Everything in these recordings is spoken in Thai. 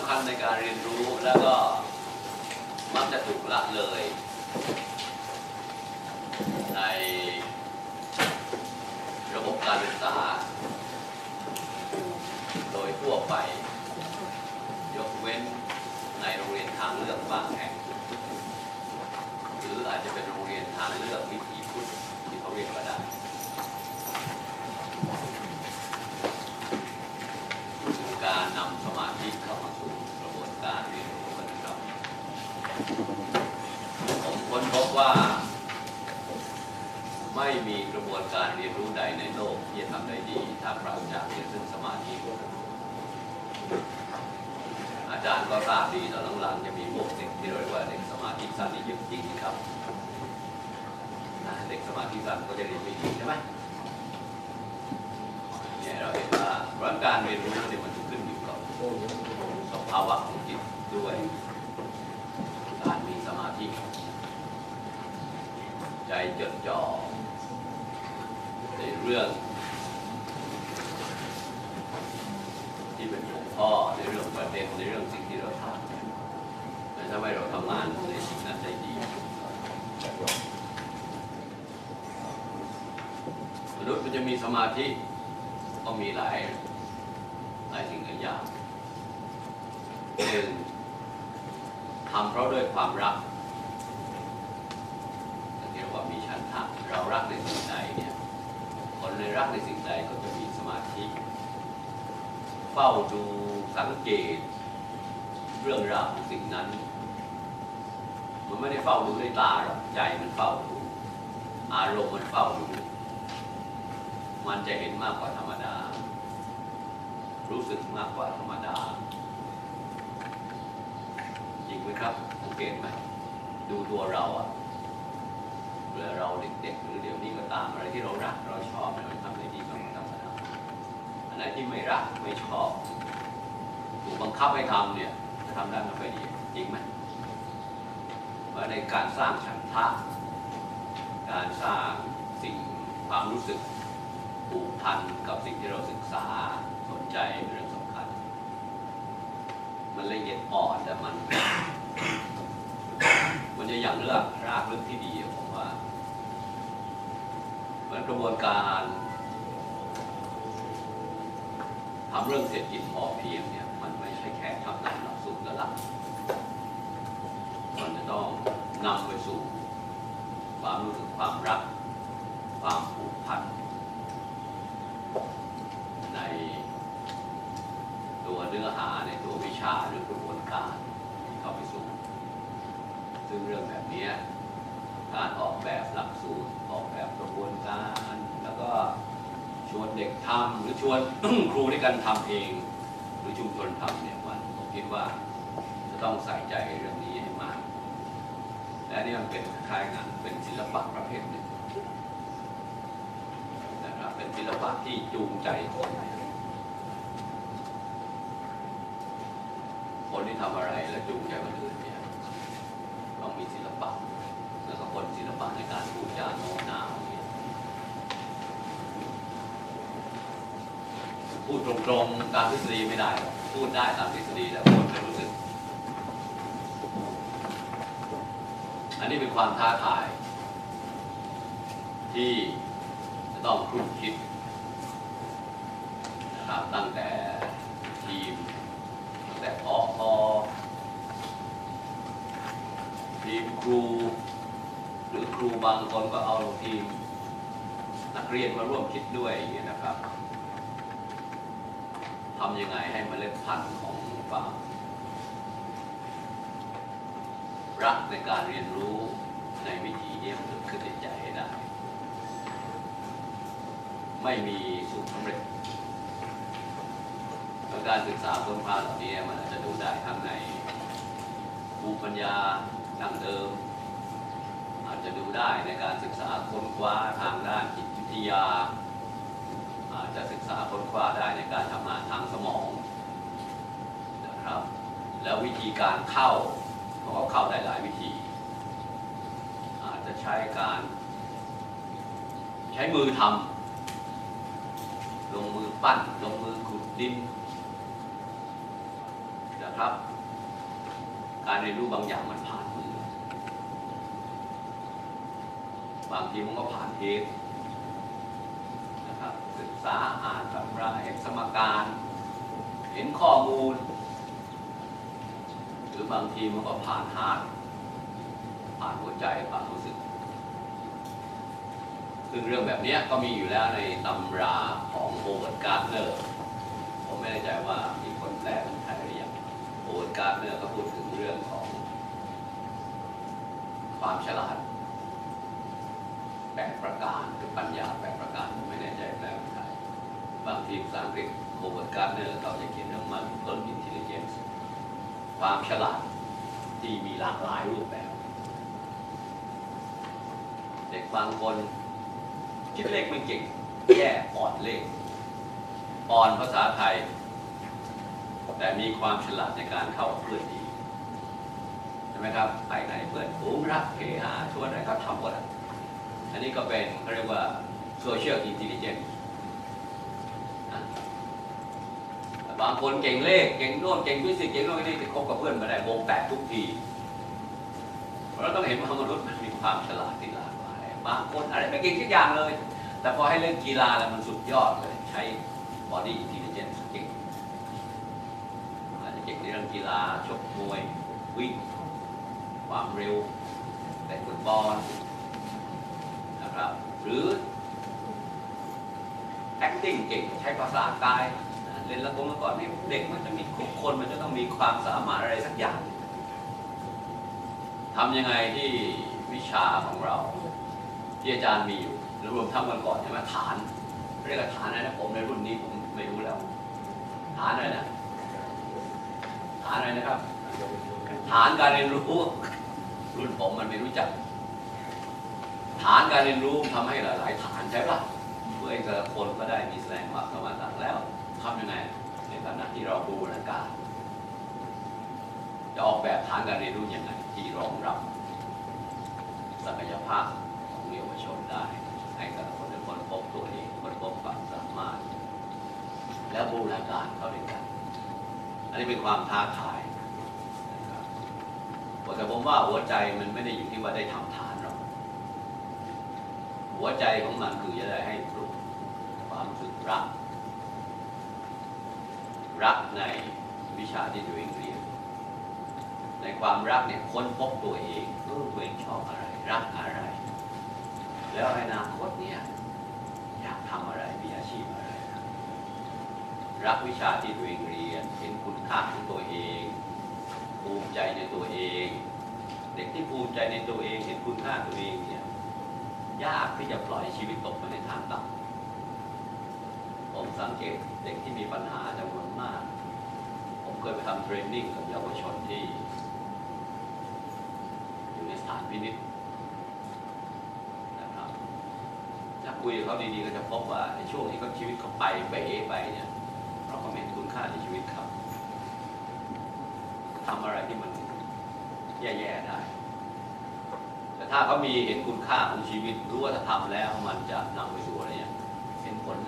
ำคัญในการเรียนรู้แล้วก็มักจะถูกละเลย ในระบบการศึกษา โดยทั่วไป ยกเว้นในโรงเรียนทางเลือกบางแห่ง หรืออาจจะเป็นโรงเรียนทางเลือกวิถีพุทธที่เขาเรียกก็ได้ ผมค้นพบว่า ไม่มีกระบวนการเรียนรู้ใดในโลกที่จะทำได้ดีถ้าปราศจากเรียนซึ่งสมาธิอาจารย์ก็ทราบดีตอนหลังๆจะมีพวกเด็กที่เรียกว่าเด็กสมาธิสั้นนี่เยอะจริงครับเด็กสมาธิสั้นก็จะเรียนไม่ดีใช่ไหมเนี่ยเราเห็นว่าเพราะการเรียนรู้เนี่ยมันขึ้นอยู่กับสภาวะของจิตด้วย การมีสมาธิ ใจจดจ่อในเรื่อง ที่เป็นหัวข้อในเรื่องประเด็นในเรื่องสิ่งที่เราทำและทำให้เราทำงานในสิ่งนั้นได้ดีมนุษย์มันจะมีสมาธิก็มีหลายหลายสิ่งหลายอย่างหนึ่งทำเพราะด้วยความรัก เรียกว่ามีฉันทะเรารักในสิ่งใดเนี่ยคนในรักในสิ่งใดก็จะมีสมาธิ เฝ้าดูสังเกต เรื่องราวของสิ่งนั้น มันไม่ได้เฝ้าดูด้วยตาหรอกใจมันเฝ้าดูอารมณ์มันเฝ้าดูมันจะเห็นมากกว่าธรรมดา รู้สึกมากกว่าธรรมดาจริงไหมครับสังเกตไหมดูตัวเราอะ เวลาเราเด็กๆ หรือเดี๋ยวนี้ก็ตามอะไรที่เรารักเราชอบเนี่ยมันทำได้ดีกว่าธรรมดาอันไหนที่ไม่รักไม่ชอบถูกบังคับให้ทำเนี่ยจะทำได้ไม่ค่อยดีจริงไหมว่าในการสร้างฉันทะการสร้างสิ่งความรู้สึกผูกพันกับสิ่งที่เราศึกษาสนใจเป็นเรื่องสำคัญ มันละเอียดอ่อนแต่มัน มันจะอย่างเลือกรากลึกที่ดีผม มือนกระบวนการทำเรื่องเศรษฐกิจพอเพียงเนี่ยมันไม่ใช่แค่ทำตามหลักสูตรและหลัก มันจะต้องนำไปสู่ ความรู้สึกความรัก ความผูกพัน ในตัวเนื้อหาในตัววิชาหรือกระบวนการที่เข้าไปสู่ ซึ่งเรื่องแบบนี้การออกแบบหลักสูตร บวนการ แล้วก็ชวนเด็กทำหรือชวนครูด้วยกันทำเอง หรือชุมชนทำเนี่ยมันผมคิดว่าจะต้องใส่ใจเรื่องนี้ให้มาก และนี่มันเป็นคล้ายงานเป็นศิลปะประเภทหนึ่งนะครับเป็นศิลปะที่จูงใจคนคนที่ทำอะไรและจูงใจคนอื่นเนี่ยต้องมีศิลปะ แล้วก็คนศิลปะในการพูดจาโน้มน้าวเนี่ย พูดตรงๆตามทฤษฎีไม่ได้ พูดได้ตามทฤษฎีแต่คนไม่รู้สึก อันนี้เป็นความท้าทาย ที่จะต้องครุ่นคิดนะครับตั้งแต่ทีม ตั้งแต่พอพอทีมครู หรือครูบางคนก็เอาทีมนักเรียนมาร่วมคิดด้วยอย่างเงี้นะครับำยังไงให้มเมล็ดพันธุ์ของความรักในการเรียนรู้ในวิถีนี้มันเกิดขึ้นในใจให้ได้ ไม่มีสูตรสำเร็จการศึกษาค้นคว้าเหล่านี้มันอาจจะดูได้ทั้งในภูมิปัญญาดั้งเดิม อาจจะดูได้ในการศึกษาค้นคว้าทางด้านจิตวิทยา จะศึกษาค้นคว้าได้ในการทำงานทางสมองนะครับ แล้ววิธีการเข้าเพราะว่าเข้าได้หลายวิธี อาจจะใช้การใช้มือทำลงมือปั้น ลงมือขุดดินนะครับ การเรียนรู้บางอย่างมันผ่านมือบางทีมันก็ผ่านเทป ษาอ่านตำราเห็นสมการ เห็นข้อมูล หรือบางทีมันก็ผ่านฮาร์ดผ่านหัวใจผ่านรู้สึก ซึ่งเรื่องแบบนี้ก็มีอยู่แล้วในตำราของโฮเวิร์ดการ์เนอร์ผมไม่แน่ใจว่ามีคนแปลเป็นไทยหรือยังโฮเวิร์ดการ์เนอร์ก็พูดถึงเรื่องของ ความฉลาดแปดประการหรือปัญญาแปดประการผมไม่แน่ใจแปลเป็นไทย บางทีภาษาอังกฤษโฮเวิร์ดการ์เนอร์เขาจะเขียนเรื่อง multiple intelligence ความฉลาดที่มีหลากหลายรูปแบบ เด็กบางคนคิดเลขไม่เก่งแย่อ่อนเลข อ่อนภาษาไทย แต่มีความฉลาดในการเข้ากับเพื่อนดีใช่ไหมครับไปไหนเพื่อนฝูงรักเฮฮาชวนอะไรก็ทำหมดอะอันนี้ก็เป็นเขาเรียกว่า social intelligence นะ บางคนเก่งเลข เก่งโน่นเก่งฟิสิกส์เก่งโน่นนี่จะคบกับเพื่อนมาได้วงแตกทุกทีเราต้องเห็นว่ามนุษย์มันมีความฉลาดที่หลากหลายบางคนอะไรไม่เก่งทุกอย่างเลย แต่พอให้เล่นกีฬาแล้วมันสุดยอดเลยใช้ body intelligence เก่งอาจจะเก่งในเรื่องกีฬาชกมวยวิ่งความเร็วแต่ฟุตบอลนะครับหรือ acting เก่งใช้ภาษากาย นะเล่นละครมาก่อนนี่เด็กมันจะมีทุกคนมันจะต้องมีความสามารถอะไรสักอย่างทำยังไงที่วิชาของเรา ที่อาจารย์มีอยู่รวมทั้งวันก่อนใช่ไหมฐาน เรียกว่าฐานอะไรนะผมในรุ่นนี้ผมไม่รู้แล้วฐานอะไรนะฐานอะไรนะครับ ฐานการเรียนรู้รุ่นผมมันไม่รู้จัก ฐานการเรียนรู้ทำให้หลาย ๆ ฐานใช่ปะเพื่อให้แต่ละคนก็ได้มีแสดงความสามารถต่างแล้ว ทำยังไงในขณะที่เราบูรณาการจะออกแบบฐานการเรียนรู้ยังไงที่รองรับศักยภาพของเยาวชนได้ ให้แต่ละคนได้ค้นพบตัวเองคนพบความสามารถ และบูรณาการเข้าด้วยกัน อันนี้เป็นความท้าทายนะครับแต่ผมว่าหัวใจมันไม่ได้อยู่ที่ว่าได้ทำฐานหรอกหัวใจของมันคือจะได้ให้ปลุกความรู้สึกรัก รักในวิชาที่ตัวเองเรียน ในความรักเนี่ยค้นพบตัวเองเออตัวเองชอบอะไร รักอะไร แล้วอนาคตเนี่ยอยากทำอะไรมีอาชีพอะไร รักวิชาที่ตัวเองเรียน เห็นคุณค่าของตัวเอง ภูมิใจในตัวเอง เด็กที่ภูมิใจในตัวเอง เห็นคุณค่าตัวเองเนี่ยยากที่จะปล่อยชีวิตตกไปในทางต่ำ สังเกตเด็กที่มีปัญหาจำนวนมาก ผมเคยไปทำเทรนนิ่งกับเยาวชนที่ อยู่ในสถานพินิษนะครับถ้าคุยกับเขาดีๆก็จะพบว่าในช่วงที่เขาชีวิตเขาไปเป๋ไปเนี่ยเราะเขาไม่เห็นคุณค่าในชีวิตเขาทำอะไรที่มันแย่ๆได้แต่ถ้าเขามีเห็นคุณค่าของชีวิตรู้ว่าถ้าทำแล้วมันจะนำไปสู่อะไร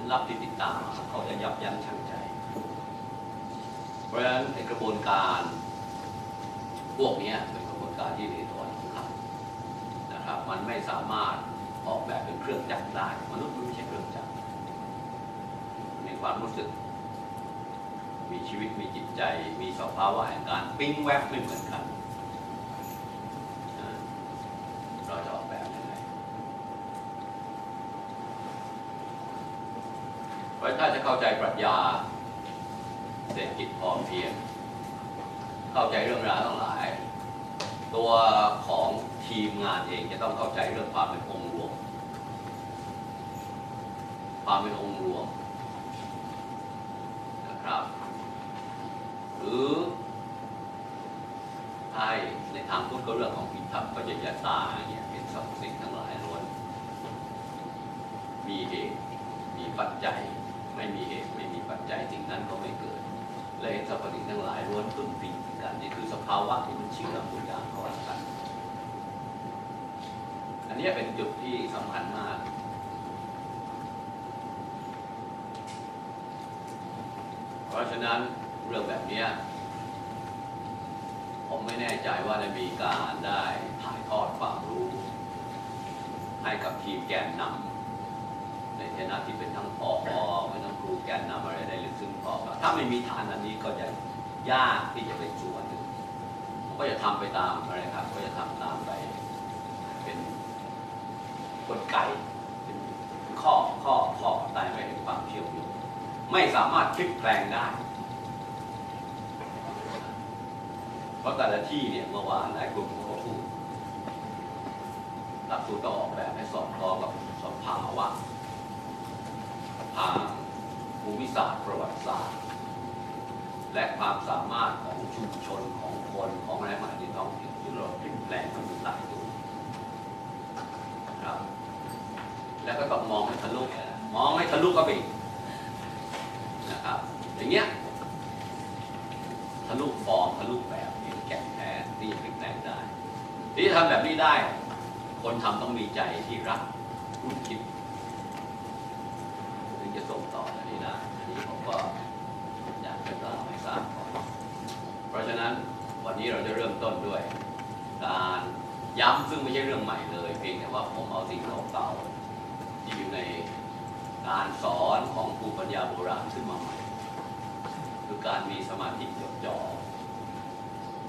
เนี่ยเห็นผลลัพธ์ที่ติดตามเขาจะยับยั้งชั่งใจ เพราะฉะนั้นในกระบวนการพวกนี้เป็นกระบวนการที่เอียดอ่อนสำคัญนะครับ มันไม่สามารถออกแบบเป็นเครื่องจักรได้ มนุษย์มันไม่ใช่เครื่องจักรมีความรู้สึก มีชีวิตมีจิตใจ มีสภาวะแห่งการปิ้งแวบไม่เหมือนกันนะเราจะออกแบบยังไงเพราะถ้าจะเข้าใจปรัชญาเศรษฐ กิจพอเพียง เข้าใจเรื่องราวทั้งหลาย ตัวของทีมงานเองจะต้องเข้าใจเรื่องความเป็นองค์รวม ความเป็นองค์รวมนะครับ หรือใช่ในทางพุทธก็เรื่องของพิทักษ์ปัญญาตาอย่างเงี้ยเห็นสรรพสิ่งทั้งหลายล้วน มีเหตุมีปัจจัยไม่มีเหตุไม่มีปัจจัยสิ่งนั้นก็ไม่เกิด และเห็นสรรพสิ่งทั้งหลายล้วนพึ่งพิงกันนี่คือสภาวะที่มันเชื่อมทุกอย่างเข้ากันอันนี้เป็นจุดที่สำคัญมาก เพราะฉะนั้นเรื่องแบบนี้ยไม่แน่ใจว่าได้มีการได้ถ่ายทอดความรู้ ให้กับทีมแกนนำ ในฐานะที่เป็นทั้งพอเป็นทั้งครูแกนนำอะไรได้ลึกซึ้งพอถ้าไม่มีฐานอันนี้ก็จะยากที่จะเป็นส่วนหนึ่งก็จะทำไปตามอะไรครับ ก็จะทำตามไป เป็นกลไกเป็นข้อข้อข้อได้ไม่เห็นความเชื่อมโยงไม่สามารถพลิกแปลงได้ เพราะแต่ละที่เนี่ยเมื่อวานหลายกลุ่มเขาพูดหลักสูตรต้องออกแบบให้สอดคล้องกับสภาวะ ทางภูมิศาสตร์ประวัติศาสตร์ และความสามารถของชุมชนของคนของอะไรมาในท้องถิ่นที่เราเปลี่ยนแปลงมันอยู่หลายตัวครับ แล้วก็ต้องมองให้ทะลุมองให้ทะลุก็ไปอีกนะครับ อย่างเงี้ยทะลุฟอร์มทะลุแบบเห็นแก่นแท้ที่เปลี่ยนแปลงได้ที่ทำแบบนี้ได้ คนทำต้องมีใจที่รักคุณคิดถึงจะส่งต่ออันนี้ได้อันนี้ผมก็อยากจะกล่าวให้ทราบก่อนเพราะฉะนั้นวันนี้เราจะเริ่มต้นด้วย การ ย้ำซึ่งไม่ใช่เรื่องใหม่เลย เพียงแต่ว่าผมเอาสิ่งเก่าๆที่อยู่ในการสอนของภูมิปัญญาโบราณขึ้นมาใหม่คือการมีสมาธิจดจ่อ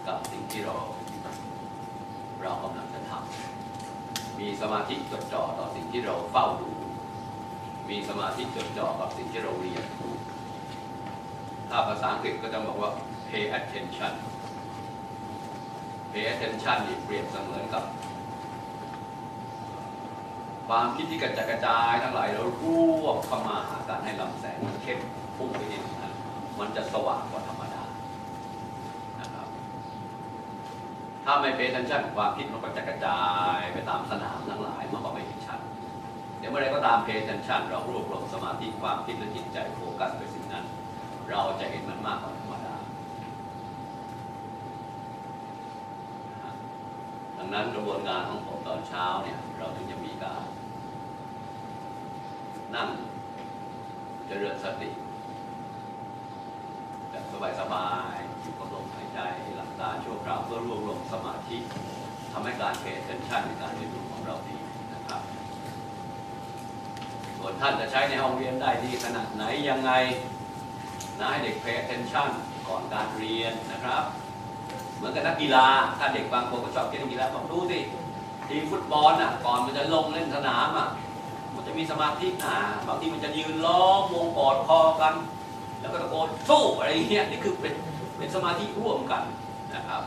กับสิ่งที่เราเรากำลังจะทำมีสมาธิจดจ่อต่อสิ่งที่เราเฝ้าดู มีสมาธิจดจ่อกับสิ่งที่เราเรียน ถ้าภาษาอังกฤษก็จะบอกว่า pay attention pay attention นี่เปรียบเสมือนกับ ความคิดที่กระจายกระจายทั้งหลายเรารวบเข้ามาหาการให้ลำแสงมันเข้มพุ่งไปนิดนะมันจะสว่างกว่าธรรมดานะครับถ้าไม่เป็น attention ความคิดมันก็จะกระจายไปตามสนามทั้งหลายมันก็ไม่เห็นชัดเดี๋ยวเมื่อไรก็ตาม pay attention เรารวบรวมสมาธิความคิดและจิตใจโฟกัสไปสิ่งนั้น เราจะเห็นมันมากกว่าธรรมดานะฮะดั งนั้นกระบวนการของผมตอนเช้าเนี่ยเราถึงจะมีการนั่งเจริญสติแบบสบายๆอยู่กับลมหายใจหลับตาชั่วคราวเพื่อรวบรวมสมาธิทำให้การเพย์เทนชั่นในการเรียนรู้ของเราดีนะครับ ส่วนท่านจะใช้ในห้องเรียนได้ดีขนาดไหนยังไงนะให้เด็ก pay attention ก่อนการเรียนนะครับ เหมือนกับนักกีฬาถ้าเด็กบางคนก็ชอบเล่นกีฬาบอกดูสิทีมฟุตบอลน่ะก่อนมันจะลงเล่นสนามอะมันจะมีสมาธินะบางทีมันจะยืนล้อมวงกอดคอกัน แล้วก็ตะโกนสู้อะไรเงี้ยนี่คือเป็นเป็นสมาธิร่วมกันนะครับ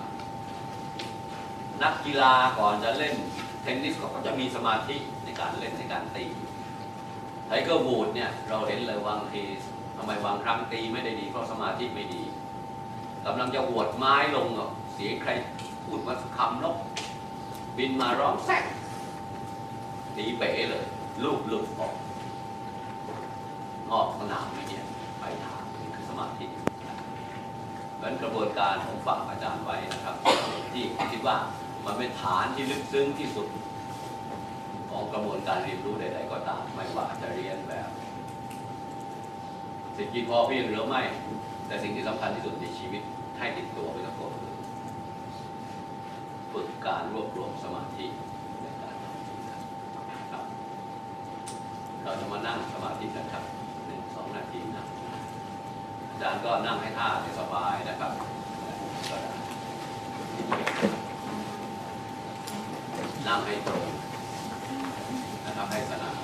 นักกีฬาก่อนจะเล่นเทนนิสก็จะมีสมาธิในการเล่นในการตีไทเกอร์วูดเนี่ยเราเห็นเลยบางทีทำไมบางครั้งตีไม่ได้ดีเพราะสมาธิไม่ดีกำลังจะหวดไม้ลงอะ สียงใครพูดมาคำนก บินมาร้องแซกตีเป๋เลย ลูกหลุดออกนอกสนามไม่เนี่ยไปทางนี่คือสมาธิเหมือนกระบวนการของฝากอาจารย์ไว้นะครับ ที่คิดว่ามันเป็นฐานที่ลึกซึ้งที่สุด ของกระบวนการเรียนรู้ใดๆก็ตามไม่ว่าจะเรียนแบบเศรษฐกิจพอเพียงหรือไม่ แต่สิ่งที่สำคัญที่สุดในชีวิตให้ติดตัวไปกับตัวคือ ฝึกการรวบรวมสมาธิในการทำสิ่งนั้นครับ เราจะมานั่งสมาธิกันครับหนึ่งสองนาทีนะอาจารย์ก็นั่งให้ท่าสบายนะครับก็ได้นั่งให้ตรงนะครับให้สนาน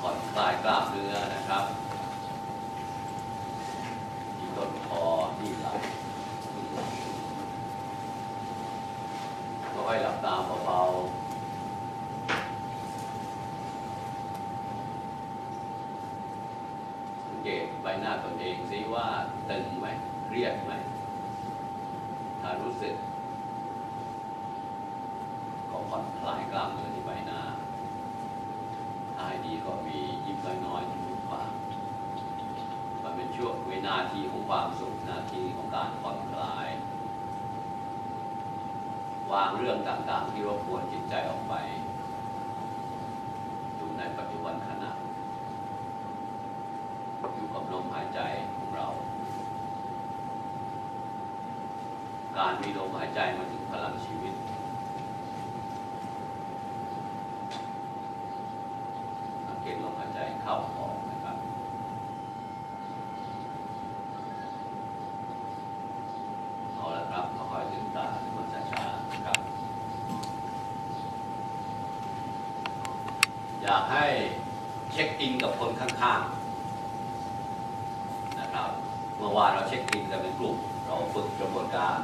ผ่อนคลายกล้ามเนื้อนะครับ ที่ต้นคอที่ไหล่ก็ให้หลับตาเบาๆสังเกตใบ หน้าตนเองซิว่าตึงไหมเครียดไหมถ้ารู้สึกก็ผ่อนคลายกล้ามเนื้อที่ใบหน้าถ้าให้ดีก็มียิ้มน้อยๆที่มุมปากมันเป็นช่วงเวนาทีของความสุขนาทีของการผ่อนคลายวางเรื่องต่างๆ ที่รบกวนจิตใจออกไป อยู่ในปัจจุบันขณะ อยู่กับลมหายใจของเรา การมีลมหายใจมาถึงพลังชีวิต สังเกตลมหายใจเข้าออกนะครับเอาละครับค่อยๆลืมตาขึ้นมาช้าๆนะครับ อยากให้เช็คอินกับคนข้างๆ นะครับ เมื่อวานเราเช็คอินกันเป็นกลุ่มเราฝึกกระบวนการ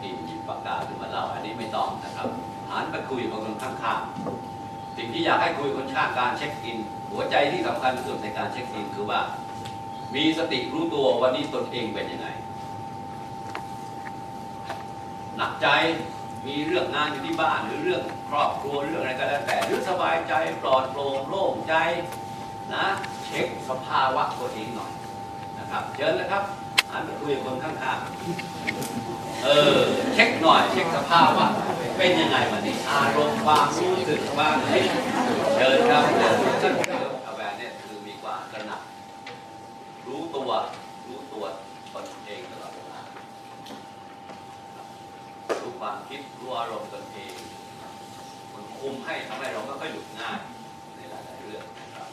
เช็คอินหยิบปากกาขึ้นมาเล่าอันนี้ไม่ต้องนะครับหันไปคุยกับคนข้างๆสิ่งที่อยากให้คุยคนข้างการเช็คอิน หัวใจที่สำคัญที่สุดในการเช็คอินคือว่า มีสติรู้ตัววันนี้ตนเองเป็นยังไงหนักใจมีเรื่องงานอยู่ที่บ้านหรือเรื่องครอบครัวเรื่องอะไรก็แล้วแต่หรือสบายใจปลอดโปร่งโล่งใจนะเช็คสภาวะตัวเองหน่อยนะครับเชิญนะครับหันไปคุยกับคนข้างๆ เออเช็คหน่อยเช็คสภาพวะเป็นยังไงวันนี้อารมณ์ความรู้สึกความคิดเชิญครับเชิญท่านเชิญอาแวนเนี่ยคือมีความกระหนักรู้ตัวรู้ตัวตนเองตลอดเวลารู้ความคิดรู้อารมณ์ตนเองมันคุมให้ทำให้เราไม่ค่อยหลุดง่ายในหลายๆเรื่องนะครับ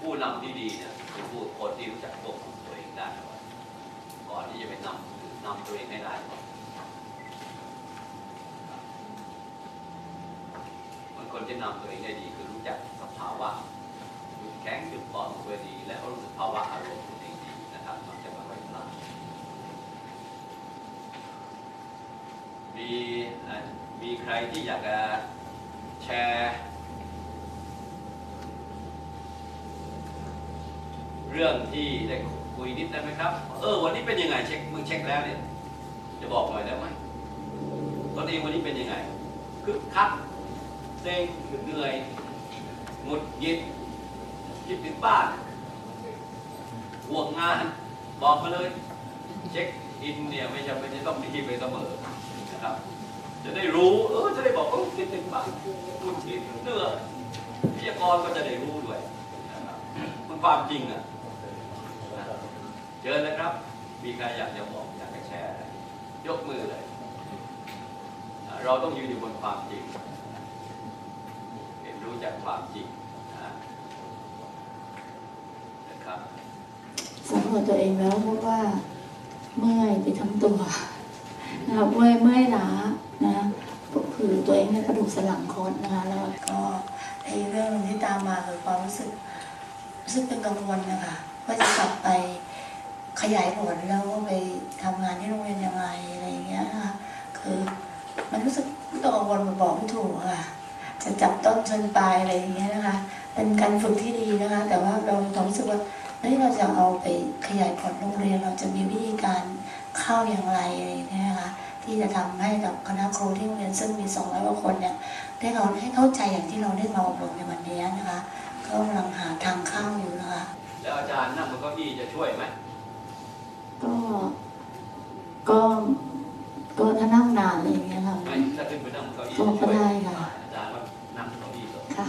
ผู้นำที่ดีเนี่ยคือผู้คนที่รู้จักควบคุม ที่จะไปนำนอื่นำตัวเองให้ได้ก่อนมันคนที่นำตัวเองได้ดีคือรู้จักสภาวะจุดแข็งจุดอ่อนตัวเองดี และรู้สภาวะอารมณ์ตัวเองดีนะครับมันจะม่ค่อยพลาดมีมีใครที่อยากจะแชร์เรื่องที่ได้คุ ยนิดได้ไหมครับ เออ วันนี้เป็นยังไงเช็คมึงเช็คแล้วเนี่ย จะบอกหน่อยได้ไหมตอนเองวันนี้เป็นยังไง คึกคักเซ็งเหนื่อยหงุดหงิดคิดถึงบ้านห่วงงาน บอกมาเลย เช็คอินเนี่ยไม่จำเป็นจะต้องมีไปเสมอนะครับ จะได้รู้ เออ จะได้บอกเขาคิดถึงบ้านคุณคิดเหนื่อยวิทยากรก็จะได้รู้ด้วยนะครับมันความจริงอะนะ เชิญนะครับ มีใครอยากจะบอกอยากจะแชร์อะไรยกมือเลย เราต้องยืนอยู่บนความจริงเห็นรู้จากความจริงนะครับสำรวจตัวเองแล้วพบว่าเมื่อยไปทั้งตัวนะคะเมื่อยเมื่อยล้านะก็คือตัวเองในยกระดูกสันหลังคดนะคะแล้วก็ไอ้เรื่องหนึ่งที่ตามมาคือความรู้สึกรู้สึกเป็นกังวลนะคะว่าจะกลับไป ขยายผลแล้วก็ไปทำงานที่โรงเรียนยังไงอะไรเงี้ยนะคะคือมันรู้สึกต้องกังวลมันบอกไม่ถูกค่ะ จะจับต้นชนปลายอะไรอย่างเงี้ยนะคะ เป็นการฝึกที่ดีนะคะ แต่ว่าเรามีความรู้สึกว่าเฮ้ยเราจะเอาไปขยายผลโรงเรียนเราจะมีวิธีการเข้าอย่างไรอะไรอย่างเงี้ยนะคะที่จะทำให้กับคณะครูที่โรงเรียนซึ่งมี200กว่าคนเนี่ยได้เราให้เข้าใจอย่างที่เราได้มาอบรมในวันนี้นะคะก็กำลังหาทางเข้าอยู่นะคะแล้วอาจารย์นั่งบนเก้าอี้จะช่วยไหม ก็ ก็ ก็ถ้านั่งนานอะไรอย่างเงี้ยค่ะไม่ถ้าขึ้นไปนั่งบนเก้าอี้ก็จะช่วยได้ค่ะ อาจารย์ว่านั่งบนเก้าอี้ก่อนค่ะ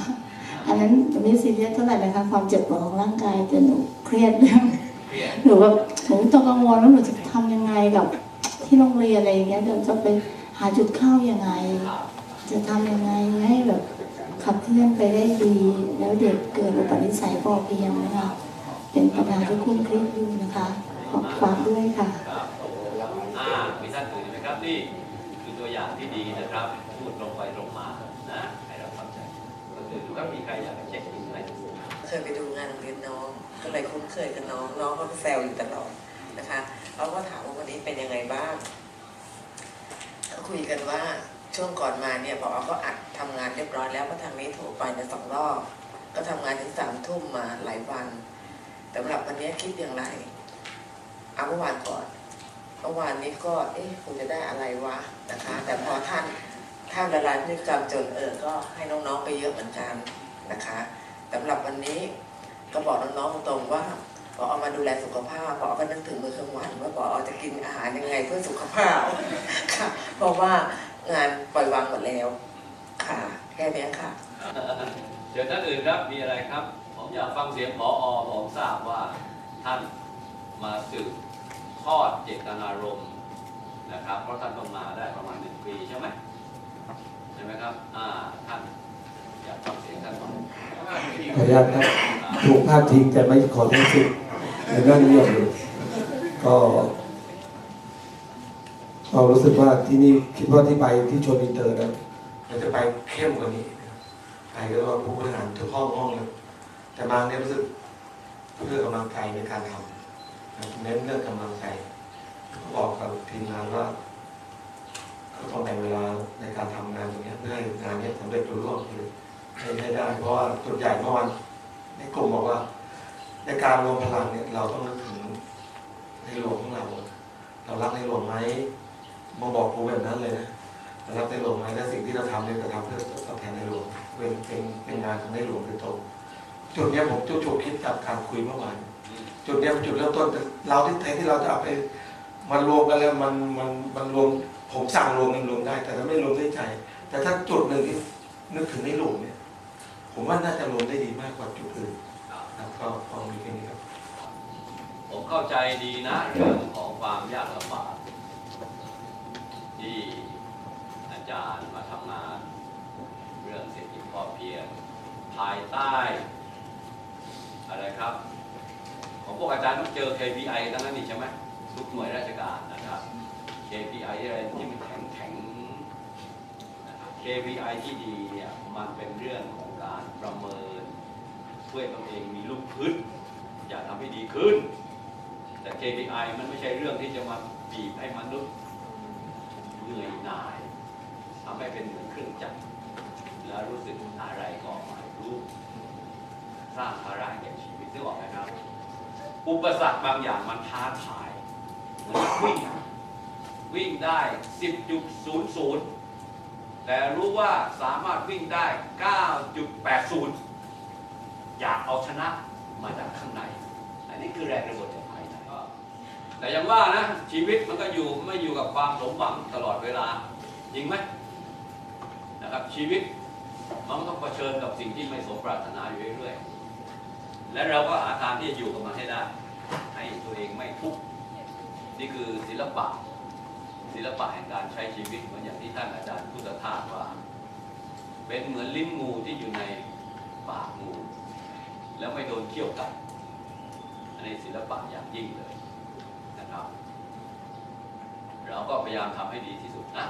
อันนั้นไม่ซีเรียสเท่าไหร่นะคะ ความเจ็บปวดของร่างกายแต่หนูเครียดเรื่องเครียดหนูแบบหนูต้องกังวลว่าหนูจะทำยังไงกับ ที่โรงเรียนอะไรอย่างเงี้ยเดี๋ยวจะไปหาจุดเข้ายังไงครับจะทำยังไงให้แบบขับเคลื่อนไปได้ดี แล้วเด็กเกิดอุปนิสัยพอเพียงนะคะเป็นปัญหาที่คุ้มเครียดอยู่นะคะ ขอบความด้วยค่ะ ครับอ่ามีท่านอื่นไหมครับนี่คือตัวอย่างที่ดีนะครับ พูดตรงไปตรงมานะให้เราเข้าใจก็คือดูครับมีใครอยากจะเช็คอินไหมเคยไปดูงานโรงเรียนน้อง ก็เลยคุ้นเคยกับน้องน้องก็แซวอยู่ตลอดนะคะเราก็ถามว่าวันนี้เป็นยังไงบ้างก็คุยกันว่าช่วงก่อนมาเนี่ยพอก็อัดทำงานเรียบร้อยแล้วก็ทางนี้โทรไปในสองรอบก็ทำงานถึงสามทุ่มมาหลายวันแต่สำหรับวันนี้คิดอย่างไร เอาเมื่อวานก่อนเมื่อวานนี้ก็เอ๊ะคงจะได้อะไรวะนะคะ แต่พอท่านท่านละลายพฤติกรรมจนเออก็ให้น้องๆไปเยอะเหมือนกันนะคะสำหรับวันนี้ก็บอกน้องๆตรงๆว่าพอเอามาดูแลสุขภาพพอก็นึกถึงมื้อกลางวันว่าพอจะกินอาหารยังไงเพื่อสุขภาพค่ะ เพราะว่างานปล่อยวางหมดแล้ว ค่ะ แค่นี้ค่ะเชิญท่านอื่นครับมีอะไรครับ ผมอยากฟังเสียงพออผมทราบว่าท่านมาสืบ ทอดเจตนารมณ์นะครับ เพราะท่านต้องมาได้ประมาณหนึ่งปีใช่ไหมใช่ไหมครับอ่าท่านอยากฟังเสียงท่านหน่อยขออนุญาตครับถูกพาดทิ้งแต่ไม่ขอทั้งสิ้นในเรื่องเงียบอยู่ก็เรารู้สึกว่าที่นี่คิดว่าที่ไปที่ชนอินเตอร์นะมันจะไปเข้มกว่านี้ไปก็ว่าผู้บริหารทุกห้องห้องเลยแต่มาเนี่ยรู้สึกเพื่อกำลังใจในการทำ เน้นเรื่องกำลังใจก็บอกกับทีมงานว่าก็ต้องแบ่งเวลาในการทำงานตรงนี้เพื่อให้งานนี้สำเร็จรุ่ร่วงไปเลยให้ให้ได้ เพราะว่าจุดใหญ่เมื่อวันในกลุ่มบอกว่า ในการรวมพลังเนี่ยเราต้องนึกถึงในหลวงของเรา เรารักในหลวงไหมมาบอกครูแบบนั้นเลยนะเรารักในหลวงไหมและสิ่งที่เราทำเนี่ยจะทำเพื่อตอบแทนในหลวงเป็นเป็นเป็นงานของในหลวงโดยตรงจุดเนี้ยผมจุดจุดคิดจากการคุยเมื่อวาน จุดเนี้ยเป็นจุดเริ่มต้นแต่เราที่แทนที่เราจะเอาไปมันรวมกันแล้วมันมันมันรวมผมสั่งรวมมันรวมได้ แต่ถ้าไม่รวมด้วยใจ แต่ถ้าจุดหนึ่งที่นึกถึงในหลวงเนี่ย ผมว่าน่าจะรวมได้ดีมากกว่าจุดอื่นนะครับก็พอมีแค่นี้ครับ ผมเข้าใจดีนะเรื่องของความยากลำบากที่อาจารย์มาทำงาน เรื่องเศรษฐกิจพอเพียงภายใต้ อะไรครับ ของพวกอาจารย์ต้องเจอ KPI ทั้งนั้นนี่ใช่ไหมทุกหน่วยราชการนะครับ KPI อะไรที่มันแข็งแข็งนะครับ KPI ที่ดีเนี่ยมันเป็นเรื่องของการประเมินช่วยตัวเองมีลูกพื้นอยากทำให้ดีขึ้น แต่ KPI มันไม่ใช่เรื่องที่จะมาบีบให้มนุษย์เหนื่อยหน่ายทำให้เป็นเหมือนเครื่องจักรแล้วรู้สึกอะไรก็ไม่รู้ สร้างภาระแก่ชีวิตซึ่งออกไหมครับ อุปสรรคบางอย่างมันท้าทายเหมือนวิ่งวิ่งได้ 10.00 แต่รู้ว่าสามารถวิ่งได้ 9.80 อยากเอาชนะมาจากข้างใน อันนี้คือแรงระเบิดจากภายในแต่ยังว่านะ ชีวิตมันก็อยู่ไม่อยู่กับความสมหวังตลอดเวลา จริงไหมนะครับชีวิตมันต้องเผชิญกับสิ่งที่ไม่สมปรารถนาอยู่เรื่อยๆ และเราก็หาทางที่จะอยู่กับมันให้ได้ให้ตัวเองไม่ทุกข์นี่คือศิลปะ ศิลปะแห่งการใช้ชีวิตเหมือนอย่างที่ท่านอาจารย์พุทธทาสว่า เป็นเหมือนลิ้นงูที่อยู่ในปากงู แล้วไม่โดนเขี้ยวกัดอันนี้ศิลปะอย่างยิ่งเลยนะครับ เราก็พยายามทำให้ดีที่สุดนะ